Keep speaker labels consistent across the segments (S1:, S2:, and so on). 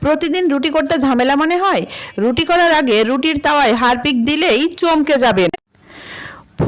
S1: প্রতিদিন রুটি করতে ঝামেলা মনে হয়? রুটি করার আগে রুটির তাওয়ায় হারপিক দিলেই চমকে যাবেন।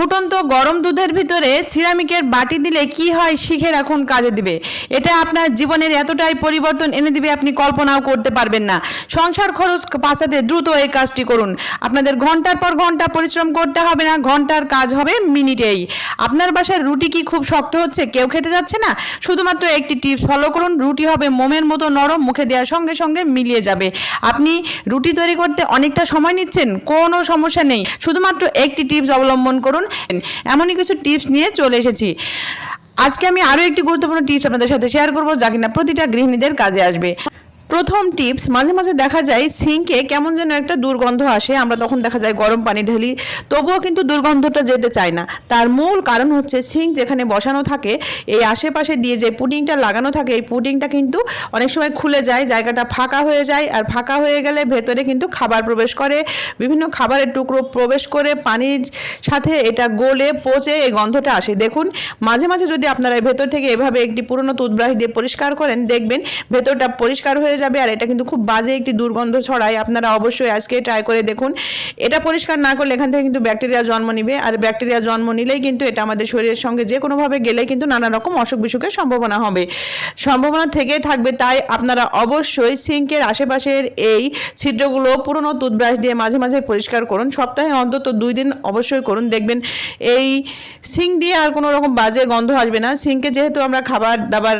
S1: ফুটন্ত গরম দুধের ভিতরে সিরামিকের বাটি দিলে কি হয় শিখে রাখুন কাজে দিবে। এটা আপনার জীবনের এতটাই পরিবর্তন এনে দিবে আপনি কল্পনাও করতে পারবেন না। সংসার খরচ বাঁচাতে দ্রুত এই কাজটি করুন। আপনাদের ঘণ্টার পর ঘণ্টা পরিশ্রম করতে হবে না, ঘণ্টার কাজ হবে মিনিটেই। আপনার বাসার রুটি কি খুব শক্ত হচ্ছে, কেউ খেতে যাচ্ছে না? শুধুমাত্র একটি টিপস, ফলো করুন, রুটি হবে মোমের মতো নরম, মুখে দেওয়ার সঙ্গে সঙ্গে মিলিয়ে যাবে। আপনি রুটি তৈরি করতে অনেকটা সময় নিচ্ছেন, কোনো সমস্যা নেই। শুধুমাত্র একটি টিপস অবলম্বন করুন এমনই কিছু টিপস নিয়ে চলে এসেছি। আজকে আমি আরও একটি গুরুত্বপূর্ণ টিপস আপনাদের সাথে শেয়ার করব যা কিনা প্রতিটা গৃহিণীদের কাজে আসবে। প্রথম টিপস, মাঝে মাঝে দেখা যায় সিঙ্কে কেমন যেন একটা দুর্গন্ধ আসে, আমরা তখন দেখা যায় গরম পানি ঢেলি, তবুও কিন্তু দুর্গন্ধটা যেতে চায় না। তার মূল কারণ হচ্ছে সিঙ্ক যেখানে বসানো থাকে, এই আশেপাশে দিয়ে যে পুডিংটা লাগানো থাকে, এই পুডিংটা কিন্তু অনেক সময় খুলে যায়, জায়গাটা ফাঁকা হয়ে যায়, আর ফাঁকা হয়ে গেলে ভেতরে কিন্তু খাবার প্রবেশ করে। বিভিন্ন খাবারের টুকরো প্রবেশ করে পানির সাথে এটা গলে, পচে এই গন্ধটা আসে। দেখুন, মাঝে মাঝে যদি আপনারা ভেতর থেকে এভাবে একটি পুরনো টুথব্রাশ দিয়ে পরিষ্কার করেন, দেখবেন ভেতরটা পরিষ্কার হয়ে যাবে আর এটা কিন্তু খুব বাজে একটি দুর্গন্ধ ছড়ায়। আপনারা অবশ্যই আজকে ট্রাই করে দেখুন। এটা পরিষ্কার না করলে এখান থেকে কিন্তু ব্যাকটেরিয়া জন্ম নিবে। আর ব্যাকটেরিয়া জন্ম নিলেই কিন্তু এটা আমাদের শরীরের সঙ্গে যে কোনোভাবে গেলেই কিন্তু নানা রকম অসুখ বিসুখের সম্ভাবনা হবে। সম্ভাবনা থেকেই থাকবে তাই আপনারা অবশ্যই সিঙ্কের আশেপাশের এই ছিদ্রগুলো, পুরনো টুথব্রাশ দিয়ে মাঝে মাঝে পরিষ্কার করুন। সপ্তাহে অন্তত দুই দিন অবশ্যই করুন। দেখবেন এই সিঙ্ক দিয়ে আর কোনো রকম বাজে গন্ধ আসবে না। সিঙ্কে যেহেতু আমরা খাবার দাবার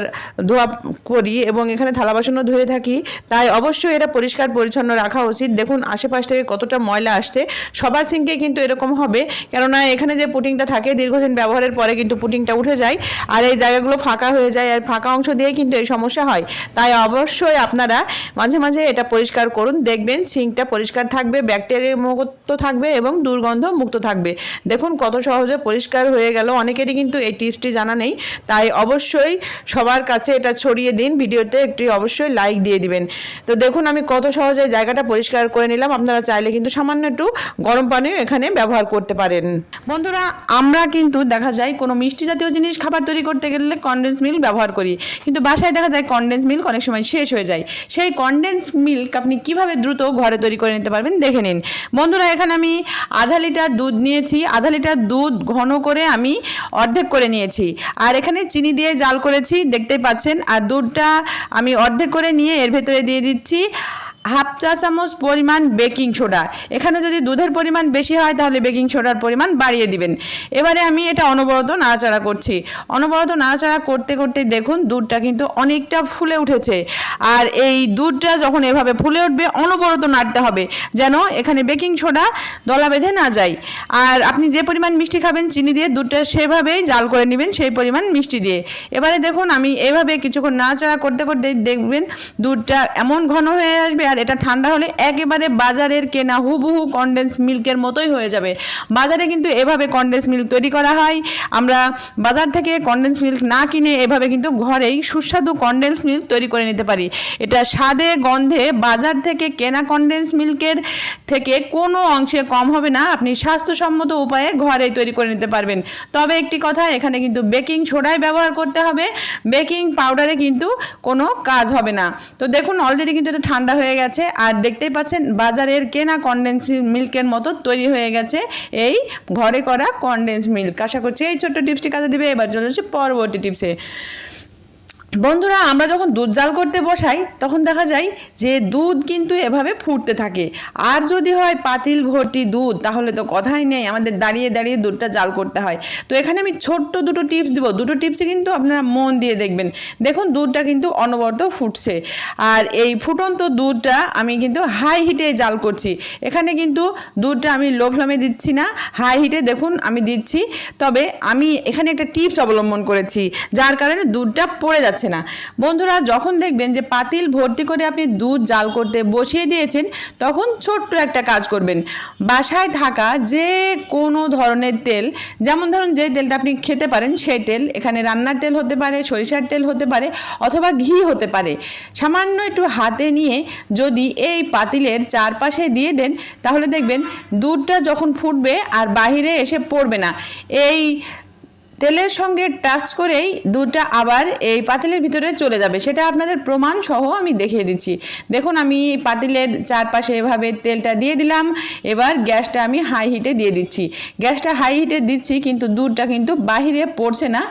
S1: ধোয়া করি এবং এখানে থালা বাসনও ধুয়ে থাকি তাই অবশ্যই এটা পরিষ্কার পরিচ্ছন্ন রাখা উচিত। দেখুন, আশেপাশ থেকে কতটা ময়লা আসছে, সবার সিঙ্কে কিন্তু এরকম হবে। কেননা, এখানে যে পুটিংটা থাকে, দীর্ঘদিন ব্যবহারের পরে কিন্তু পুটিংটা উঠে যায় আর এই জায়গাগুলো ফাঁকা হয়ে যায় আর ফাঁকা অংশ দিয়ে কিন্তু এই সমস্যা হয়। তাই অবশ্যই আপনারা মাঝে মাঝে এটা পরিষ্কার করুন। দেখবেন, সিঙ্কটা পরিষ্কার থাকবে ব্যাকটেরিয়া মুক্ত থাকবে এবং দুর্গন্ধ মুক্ত থাকবে। দেখুন, কত সহজে পরিষ্কার হয়ে গেল। অনেকেরই কিন্তু এই টিপসটি জানা নেই। তাই অবশ্যই সবার কাছে এটা ছড়িয়ে দিন। ভিডিওতে একটি অবশ্যই লাইক দিয়ে দিবেন। তো দেখুন, আমি কত সহজে জায়গাটা পরিষ্কার করে নিলাম। আপনারা চাইলে কিন্তু সামান্য একটু গরম পানিও এখানে ব্যবহার করতে পারেন। বন্ধুরা, আমরা কিন্তু দেখা যায় কোনো মিষ্টি জাতীয় জিনিস খাবার তৈরি করতে গেলে কনডেন্স মিল্ক ব্যবহার করি। কিন্তু বাসায় দেখা যায় কনডেন্স মিল্ক অনেক সময় শেষ হয়ে যায়। সেই কনডেন্স মিল্ক আপনি কীভাবে দ্রুত ঘরে তৈরি করে নিতে পারবেন দেখে নিন। বন্ধুরা, এখানে আমি আধা লিটার দুধ নিয়েছি। আধা লিটার দুধ ঘন করে আমি অর্ধেক করে নিয়েছি। আর এখানে চিনি দিয়ে জাল করেছি, দেখতেই পাচ্ছেন। আর দুধটা আমি অর্ধেক করে নিয়ে এর ভেতরে দিয়ে দিচ্ছি। হাফ চা চামচ পরিমাণ বেকিং সোডা। এখানে যদি দুধের পরিমাণ বেশি হয়, তাহলে বেকিং সোডার পরিমাণ বাড়িয়ে দিবেন। এবারে আমি এটা অনবরত নাড়াচাড়া করছি। অনবরত নাড়াচাড়া করতে করতে দেখুন, দুধটা কিন্তু অনেকটা ফুলে উঠেছে। আর এই দুধটা যখন এভাবে ফুলে উঠবে, অনবরত নাড়তে হবে, যেন এখানে বেকিং সোডা দলা বেঁধে না যায়। আর আপনি যে পরিমাণ মিষ্টি খাবেন, চিনি দিয়ে দুধটা সেভাবেই জাল করে নেবেন, সেই পরিমাণ মিষ্টি দিয়ে। এবারে দেখুন, আমি এভাবে কিছুক্ষণ নাড়াচাড়া করতে করতে দেখবেন, দুধটা এমন ঘন হয়ে আসবে আর এটা ঠান্ডা হলে একেবারে বাজারের কেনা হুবহু কনডেন্স মিল্কের মতোই হয়ে যাবে। বাজারে কিন্তু এভাবে কনডেন্স মিল্ক তৈরি করা হয়। আমরা বাজার থেকে কনডেন্স মিল্ক না কিনে এভাবে কিন্তু ঘরেই সুস্বাদু কনডেন্স মিল্ক তৈরি করে নিতে পারি। এটা স্বাদে, গন্ধে বাজার থেকে কেনা কনডেন্স মিল্কের থেকে কোনো অংশে কম হবে না। আপনি স্বাস্থ্যসম্মত উপায়ে ঘরেই তৈরি করে নিতে পারবেন। তবে একটি কথা, এখানে কিন্তু বেকিং সোডাই ব্যবহার করতে হবে। বেকিং পাউডারে কিন্তু কোনো কাজ হবে না। তো দেখুন অলরেডি কিন্তু এটা ঠান্ডা হয়ে গেছে। আর দেখতেই পাচ্ছেন বাজারের কেনা কনডেন্স মিল্কের মতো তৈরি হয়ে গেছে এই ঘরে করা কনডেন্স মিল্ক আশা করছি এই ছোট্ট টিপসটি কাজে দিবে। এবার চলে আসছি পরবর্তী টিপসে বন্ধুরা, আমরা যখন দুধ জাল করতে বসাই, তখন দেখা যায় যে দুধ কিন্তু এভাবে ফুটতে থাকে। আর যদি হয় পাতিল ভর্তি দুধ, তাহলে তো কথাই নেই, আমাদের দাঁড়িয়ে দাঁড়িয়ে দুধটা জাল করতে হয়। তো এখানে আমি ছোট্ট দুটো টিপস দিব। দুটো টিপসে কিন্তু আপনারা মন দিয়ে দেখবেন। দেখুন, দুধটা কিন্তু অনবরত ফুটছে। আর এই ফুটন্ত দুধটা আমি কিন্তু হাই হিটে জাল করছি। এখানে কিন্তু দুধটা আমি লো ফ্লেমে দিচ্ছি না। হাই হিটে দেখুন, আমি দিচ্ছি। তবে আমি এখানে একটা টিপস অবলম্বন করেছি, যার কারণে দুধটা পড়ে যাচ্ছে। না। বন্ধুরা, যখন দেখবেন যে পাতিল ভর্তি করে আপনি দুধ জাল করতে বসিয়ে দিয়েছেন, তখন ছোট্ট একটা কাজ করবেন। বাসায় থাকা যে কোনো ধরনের তেল, যেমন ধরুন যে তেলটা আপনি খেতে পারেন, সেই তেল, এখানে রান্নার তেল হতে পারে, সরিষার তেল হতে পারে, অথবা ঘি হতে পারে। সামান্য একটু হাতে নিয়ে যদি এই পাতিলের চারপাশে দিয়ে দেন, তাহলে দেখবেন দুধটা যখন ফুটবে আর বাহিরে এসে পড়বে না। এই তেলের সঙ্গে টাচ করেই দুধটা আবার এই পাতিলের ভিতরে চলে যাবে। সেটা আপনাদের প্রমাণ সহ আমি দেখিয়ে দিচ্ছি। দেখুন, আমি পাতিলের চারপাশে এভাবে তেলটা দিয়ে দিলাম। এবার গ্যাসটা আমি হাই হিটে দিয়ে দিচ্ছি। গ্যাসটা হাই হিটে দিচ্ছি, কিন্তু দুধটা কিন্তু বাহিরে পড়ছে না।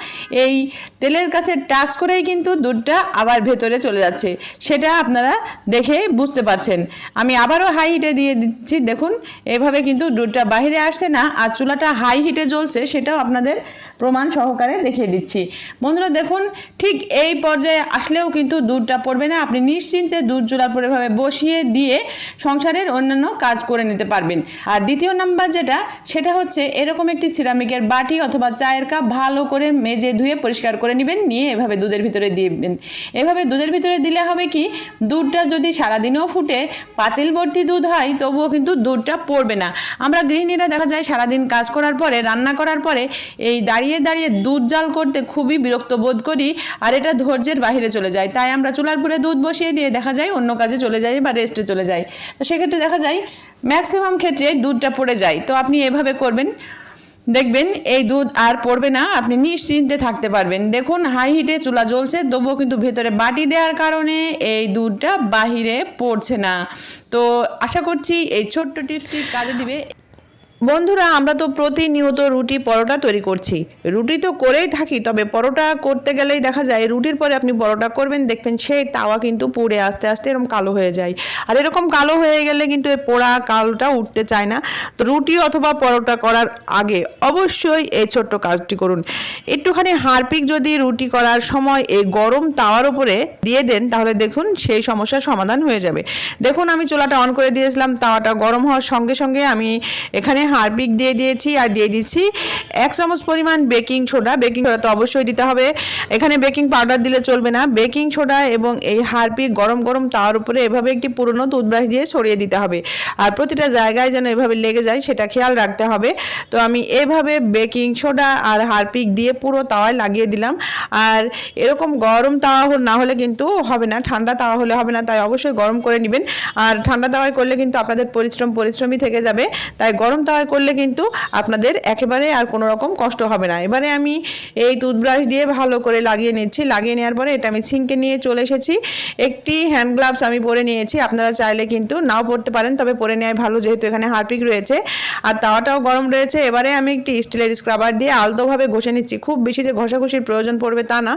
S1: এই তেলের কাছে টাচ করেই কিন্তু দুধটা আবার ভেতরে চলে যাচ্ছে। সেটা আপনারা দেখে বুঝতে পারছেন। আমি আবারও হাই হিটে দিয়ে দিচ্ছি। দেখুন, এভাবে কিন্তু দুধটা বাহিরে আসছে না। আর চুলাটা হাই হিটে জ্বলছে, সেটাও আপনাদের প্রমাণ সহকারে দেখিয়ে দিচ্ছি। বন্ধুরা দেখুন, ঠিক এই পর্যায়ে আসলেও কিন্তু দুধটা পড়বে না। আপনি নিশ্চিন্তে দুধ চুলার পরে এভাবে বসিয়ে দিয়ে সংসারের অন্যান্য কাজ করে নিতে পারবেন। আর দ্বিতীয় নাম্বার যেটা, সেটা হচ্ছে এরকম একটি সিরামিকের বাটি অথবা চায়ের কাপ ভালো করে মেজে ধুয়ে পরিষ্কার করে নেবেন, নিয়ে এভাবে দুধের ভিতরে দিবেন। এভাবে দুধের ভিতরে দিলে হবে কি, দুধটা যদি সারাদিনও ফুটে পাতিল ভর্তি দুধ হয়, তবুও কিন্তু দুধটা পড়বে না। আমরা গৃহিণীরা দেখা যায় সারাদিন কাজ করার পরে, রান্না করার পরে এই দাঁড়িয়ে দাঁড়িয়ে দুধ জাল করতে খুবই বিরক্ত বোধ করি, আর এটা ধৈর্যের বাইরে চলে যায়। তাই আমরা চুলার পরে দুধ বসিয়ে দিয়ে দেখা যায় অন্য কাজে চলে যাই বা রেস্টে চলে যাই। তো সেক্ষেত্রে দেখা যায় ম্যাক্সিমাম ক্ষেত্রে দুধটা পড়ে যায়। তো আপনি এভাবে করবেন। দেখবেন এই দুধ আর পড়বে না, আপনি নিশ্চিন্তে থাকতে পারবেন। দেখুন হাই হিটে চুলা জ্বলছে, তবুও কিন্তু ভেতরে বাটি দেওয়ার কারণে এই দুধটা বাহিরে পড়ছে না। তো আশা করছি এই ছোট্ট টিপসটি কাজে দিবে। বন্ধুরা, আমরা তো প্রতিনিয়ত রুটি পরোটা তৈরি করছি। রুটি তো করেই থাকি, তবে পরোটা করতে গেলেই দেখা যায় রুটির পরে আপনি পরোটা করবেন, দেখবেন সেই তাওয়া কিন্তু পুড়ে আস্তে আস্তে এরকম কালো হয়ে যায়। আর এরকম কালো হয়ে গেলে কিন্তু এই পোড়া কালোটা উঠতে চায় না। তো রুটি অথবা পরোটা করার আগে অবশ্যই এই ছোট্ট কাজটি করুন। একটুখানি হারপিক যদি রুটি করার সময় এই গরম তাওয়ার উপরে দিয়ে দেন, তাহলে দেখুন সেই সমস্যার সমাধান হয়ে যাবে। দেখুন, আমি চুলাটা অন করে দিয়েছিলাম, তাওয়াটা গরম হওয়ার সঙ্গে সঙ্গে আমি এখানে হারপিক দিয়ে দিয়েছি আর দিয়ে দিচ্ছি এক চামচ পরিমাণ বেকিং সোডা। বেকিং সোডা তো অবশ্যই দিতে হবে। এখানে বেকিং পাউডার দিলে চলবে না। বেকিং সোডা এবং এই হারপিক গরম গরম তাওয়ার উপরে এভাবে একটি পুরনো টুথব্রাশ দিয়ে ছড়িয়ে দিতে হবে। আর প্রতিটা জায়গায় যেন এভাবে লেগে যায়, সেটা খেয়াল রাখতে হবে। তো আমি এভাবে বেকিং সোডা আর হারপিক দিয়ে পুরো তাওয়ায় লাগিয়ে দিলাম। আর এরকম গরম তাওয়া না হলে কিন্তু হবে না। ঠান্ডা তাওয়া হলে হবে না। তাই অবশ্যই গরম করে নেবেন। আর ঠান্ডা তাওয়ায় করলে কিন্তু আপনাদের পরিশ্রম পরিশ্রমই থেকে যাবে। তাই গরম তাওয়ায় করলে কিন্তু আপনাদের একেবারে আর কোনো রকম কষ্ট হবে না। এবারে আমি এই টুথব্রাশ দিয়ে ভালো করে লাগিয়ে নিচ্ছি। লাগিয়ে নেওয়ার পরে এটা আমি ছিঙ্কে নিয়ে চলে এসেছি। একটি হ্যান্ড গ্লাভস আমি পরে নিয়েছি। আপনারা চাইলে কিন্তু নাও পরতে পারেন, তবে পরে নেওয়াই ভালো যেহেতু এখানে হারপিক রয়েছে। আর তাওয়াটাও গরম রয়েছে। এবারে আমি একটি স্টিলের স্ক্রাবার দিয়ে আলতোভাবে ঘষে নিচ্ছি। খুব বেশি যে ঘষাঘষির প্রয়োজন পড়বে তা না।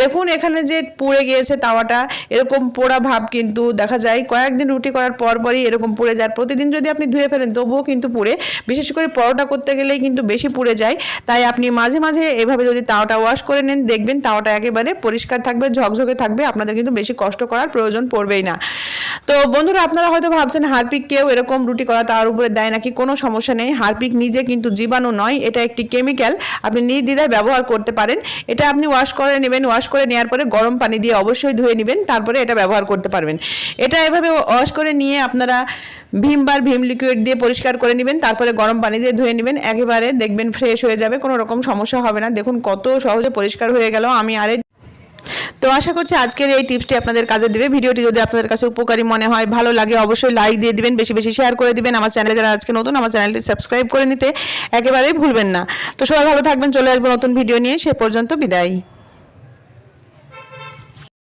S1: দেখুন এখানে যে পুড়ে গিয়েছে তাওয়াটা, এরকম পোড়া ভাব কিন্তু দেখা যায়। কয়েকদিন রুটি করার পর পরই এরকম পুড়ে যায়। প্রতিদিন যদি আপনি ধুয়ে ফেলেন, তবুও কিন্তু পুড়ে। বিশেষ করে পরোটা করতে গেলেই কিন্তু বেশি পুড়ে যায়। তাই আপনি মাঝে মাঝে এভাবে যদি তাওয়াটা ওয়াশ করে নেন, দেখবেন তাওয়াটা একেবারে পরিষ্কার থাকবে, ঝকঝকে থাকবে, আপনাদের কিন্তু বেশি কষ্ট করার প্রয়োজন পড়বেই না। তো বন্ধুরা, আপনারা হয়তো ভাবছেন, হারপিক কেউ এরকম রুটি করা তার উপরে দেয় নাকি? কোনো সমস্যা নেই, হারপিক নিজে কিন্তু জীবাণু নয়, এটা একটি কেমিক্যাল আপনি নির্দ্বিধায় ব্যবহার করতে পারেন। এটা আপনি ওয়াশ করে নেবেন ওয়াশ করে নেওয়ার পরে গরম পানি দিয়ে অবশ্যই ধুয়ে নেবেন, তারপরে এটা ব্যবহার করতে পারবেন। এটা এভাবে ওয়াশ করে নিয়ে আপনারা ভীম বার ভীম লিকুইড দিয়ে পরিষ্কার করে নেবেন, তারপরে গরম পানি দিয়ে ধুয়ে নেবেন, একেবারে দেখবেন ফ্রেশ হয়ে যাবে, কোনো রকম সমস্যা হবে না। দেখুন কত সহজে পরিষ্কার হয়ে গেল। আমি আরে তো আশা করছি আজকের এই টিপসটি আপনাদের কাজে দিবে। ভিডিওটি যদি আপনাদের কাছে উপকারী মনে হয়, ভালো লাগে অবশ্যই লাইক দিয়ে দিবেন, বেশি বেশি শেয়ার করে দিবেন। আমার চ্যানেলে যারা আজকে নতুন, আমার চ্যানেলটি সাবস্ক্রাইব করে নিতে একেবারেই ভুলবেন না। তো সবাই ভালো থাকবেন, চলে আসব নতুন ভিডিও নিয়ে। সে পর্যন্ত বিদায়।